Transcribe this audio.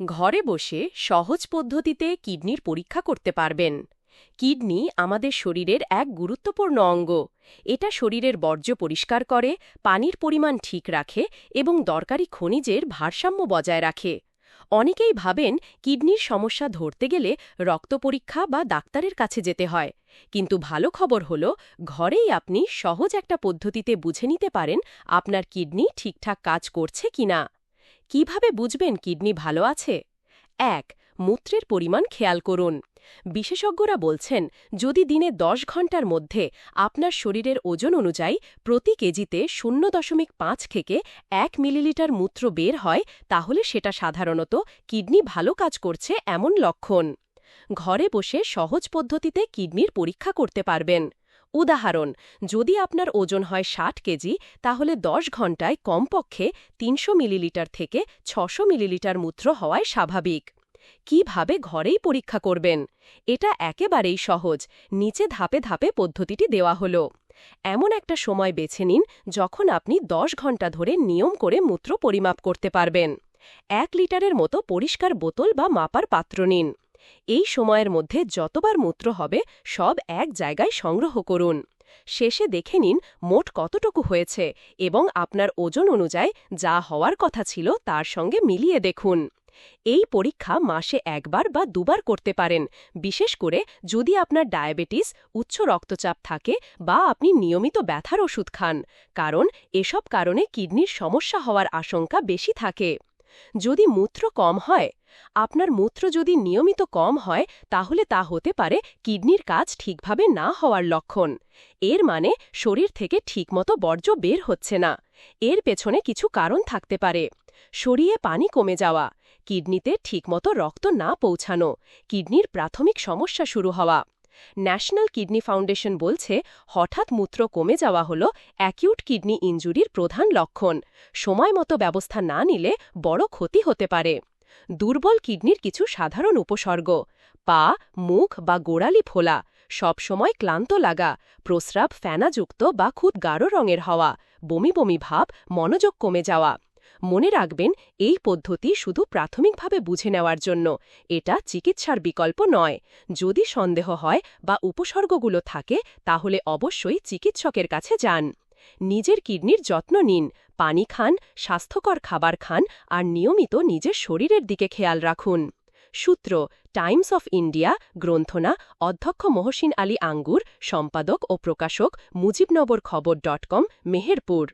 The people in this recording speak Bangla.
ঘরে বসে সহজ পদ্ধতিতে কিডনির পরীক্ষা করতে পারবেন। কিডনি আমাদের শরীরের এক গুরুত্বপূর্ণ অঙ্গ। এটা শরীরের বর্জ্য পরিষ্কার করে, পানির পরিমাণ ঠিক রাখে এবং দরকারি খনিজের ভারসাম্য বজায় রাখে। অনেকেই ভাবেন কিডনির সমস্যা ধরতে গেলে রক্ত পরীক্ষা বা ডাক্তারের কাছে যেতে হয়। কিন্তু ভালো খবর হল, ঘরেই আপনি সহজ একটা পদ্ধতিতে বুঝে নিতে পারেন আপনার কিডনি ঠিকঠাক কাজ করছে কিনা। কীভাবে বুঝবেন কিডনি ভালো আছে? এক, মূত্রের পরিমাণ খেয়াল করুন। বিশেষজ্ঞরা বলছেন, যদি দিনে দশ ঘণ্টার মধ্যে আপনার শরীরের ওজন অনুযায়ী প্রতি কেজিতে শূন্য দশমিক পাঁচ থেকে এক মিলিলিটার মূত্র বের হয়, তাহলে সেটা সাধারণত কিডনি ভালো কাজ করছে এমন লক্ষণ। ঘরে বসে সহজ পদ্ধতিতে কিডনির পরীক্ষা করতে পারবেন। উদাহরণ, যদি আপনার ওজন হয় ষাট কেজি, তাহলে দশ ঘন্টায় কমপক্ষে তিনশো মিলিলিটার থেকে ছশো মিলিলিটার মূত্র হওয়ায় স্বাভাবিক। কীভাবে ঘরেই পরীক্ষা করবেন? এটা একেবারেই সহজ, নিচে ধাপে ধাপে পদ্ধতিটি দেওয়া হলো। এমন একটা সময় বেছে নিন যখন আপনি দশ ঘণ্টা ধরে নিয়ম করে মূত্র পরিমাপ করতে পারবেন। এক লিটারের মতো পরিষ্কার বোতল বা মাপার পাত্র নিন। এই সময়ের মধ্যে যতবার মূত্র হবে, সব এক জায়গায় সংগ্রহ করুন। শেষে দেখে নিন মোট কতটুকু হয়েছে এবং আপনার ওজন অনুযায়ী যা হওয়ার কথা ছিল তার সঙ্গে মিলিয়ে দেখুন। এই পরীক্ষা মাসে একবার বা দুবার করতে পারেন, বিশেষ করে যদি আপনার ডায়াবেটিস, উচ্চ রক্তচাপ থাকে বা আপনি নিয়মিত ব্যথার ওষুধ খান, কারণ এসব কারণে কিডনির সমস্যা হওয়ার আশঙ্কা বেশি থাকে। যদি মূত্র কম হয়, আপনার মূত্র যদি নিয়মিত কম হয়, তাহলে তা হতে পারে কিডনির কাজ ঠিকভাবে না হওয়ার লক্ষণ। এর মানে শরীর থেকে ঠিকমতো বর্জ্য বের হচ্ছে না। এর পেছনে কিছু কারণ থাকতে পারে। শরীরে পানি কমে যাওয়া, কিডনিতে ঠিকমতো রক্ত না পৌঁছানো, কিডনির প্রাথমিক সমস্যা শুরু হওয়া। ন্যাশনাল কিডনি ফাউন্ডেশন বলছে, হঠাৎ মূত্র কমে যাওয়া হল অ্যাকিউট কিডনি ইঞ্জুরির প্রধান লক্ষণ। সময় মতো ব্যবস্থা না নিলে বড় ক্ষতি হতে পারে। দুর্বল কিডনির কিছু সাধারণ উপসর্গ। পা, মুখ বা গোড়ালি ফোলা, সবসময় ক্লান্ত লাগা, প্রস্রাব ফ্যানাযুক্ত বা খুব গাঢ় রঙের হওয়া, বমি বমি ভাব, মনোযোগ কমে যাওয়া। মনে রাখবেন, এই পদ্ধতি শুধু প্রাথমিকভাবে বুঝে নেওয়ার জন্য। এটা চিকিৎসার বিকল্প নয়। যদি সন্দেহ হয় বা উপসর্গগুলো থাকে, তাহলে অবশ্যই চিকিৎসকের কাছে যান। নিজের কিডনির যত্ন নিন। পানি খান, স্বাস্থ্যকর খাবার খান আর নিয়মিত নিজের শরীরের দিকে খেয়াল রাখুন। সূত্র, টাইমস অফ ইন্ডিয়া, গ্রন্থনা, অধ্যক্ষ মহসিন আলী আঙ্গুর, সম্পাদক ও প্রকাশক মুজিবনগর খবর ডট কম, মেহেরপুর।